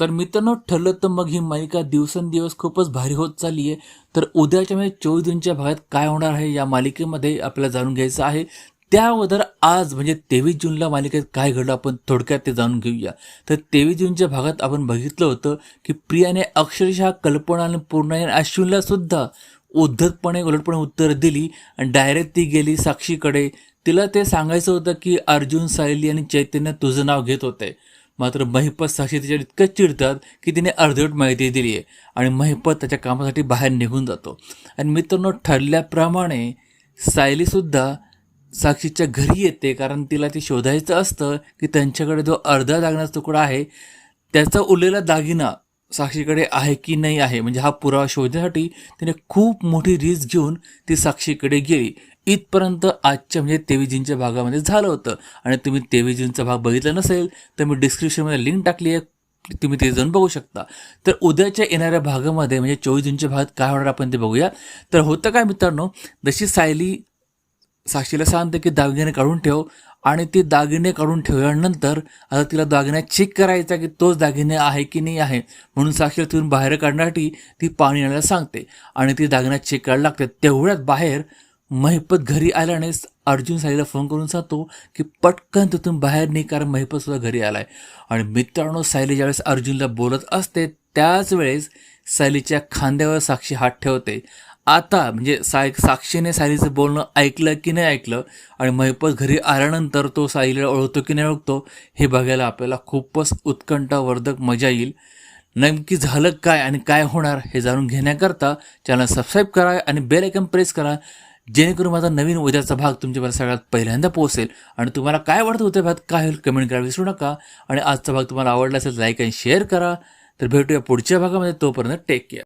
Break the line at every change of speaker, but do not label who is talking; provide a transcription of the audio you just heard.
तर मित्रांनो ठरलं तर मग ही मालिका दिवसेंदिवस खूपच भारी होत चालली आहे तर उद्याच्या म्हणजे चोवीस जूनच्या भागात काय होणार आहे या मालिकेमध्ये आपल्याला जाणून घ्यायचं आहे. त्या अगोदर आज म्हणजे तेवीस जूनला मालिकेत काय घडलं आपण थोडक्यात ते जाणून घेऊया. तर तेवीस जूनच्या भागात आपण बघितलं होतं की प्रियाने अक्षरशः कल्पना आणि पूर्ण आणि अश्विनला सुद्धा उद्धतपणे उलटपणे उत्तर दिली आणि डायरेक्ट ती गेली साक्षीकडे. तिला ते सांगायचं होतं की अर्जुन सायली आणि चैतन्य तुझं नाव घेत होते. मात्र महिपत साक्षी तिच्यावर इतकं चिडतात की तिने अर्धवट माहिती दिली आहे आणि महिपत त्याच्या कामासाठी बाहेर निघून जातो. आणि मित्रांनो ठरल्याप्रमाणे सायलीसुद्धा साक्षीच्या घरी येते कारण तिला ते शोधायचं असतं की त्यांच्याकडे जो अर्धा दागिनाचा तुकडा आहे त्याचा उरलेला दागिना साक्षीकडे आहे की नाही आहे. म्हणजे हा पुरावा शोधण्यासाठी तिने खूप मोठी रिस्क घेऊन ती साक्षीकडे गेली. इथपर्यंत आजच्या म्हणजे तेवीजींच्या भागामध्ये झालं होतं. आणि तुम्ही तेवीजींचा भाग बघितला नसेल तर मी डिस्क्रिप्शनमध्ये लिंक टाकली आहे. तुम्ही ते जाऊन बघू शकता. तर उद्याच्या येणाऱ्या भागामध्ये म्हणजे चोवीस जूनच्या भागात काय होणार आपण ते बघूया. तर होतं काय मित्रांनो जशी सायली साक्षीला सांगते की दागिने काढून ठेव आणि ती दागिने काढून ठेवल्यानंतर आता तिला दागिना चेक करायचा की तोच दागिने आहे की नाही आहे. म्हणून साक्षीला तिथून बाहेर काढण्यासाठी ती पाणी आणायला सांगते. आणि ती दागिना चेक करायला लागते. तेवढ्यात बाहेर महिपत घरी आल्यानेच अर्जुन साईला फोन करून सांगतो की पटकन तिथून बाहेर नाही कारण महिपत सुद्धा घरी आलाय. आणि मित्रांनो सायली ज्यावेळेस अर्जुनला बोलत असते त्याच वेळेस सायलीच्या खांद्यावर साक्षी हात ठेवते. आता म्हणजे साय साक्षीने सायलीचं बोलणं ऐकलं की नाही ऐकलं आणि महिपत घरी आल्यानंतर तो सायलीला ओळखतो की नाही ओळखतो हे बघायला आपल्याला खूपच उत्कंठावर्धक मजा येईल. नेमकी झालं काय आणि काय होणार हे जाणून घेण्याकरता चॅनल सबस्क्राईब करा आणि बेल आयकन प्रेस करा. जेणेकरून माझा नवीन उद्याचा भाग तुमच्यापर्यंत सगळ्यात पहिल्यांदा पोहोचेल. आणि तुम्हाला काय वाटतं होत्या भागात काय होईल कमेंट करायला विसरू नका. आणि आजचा भाग तुम्हाला आवडला असेल लाईक आणि शेअर करा. तर भेटूया पुढच्या भागामध्ये. तोपर्यंत टेक केअर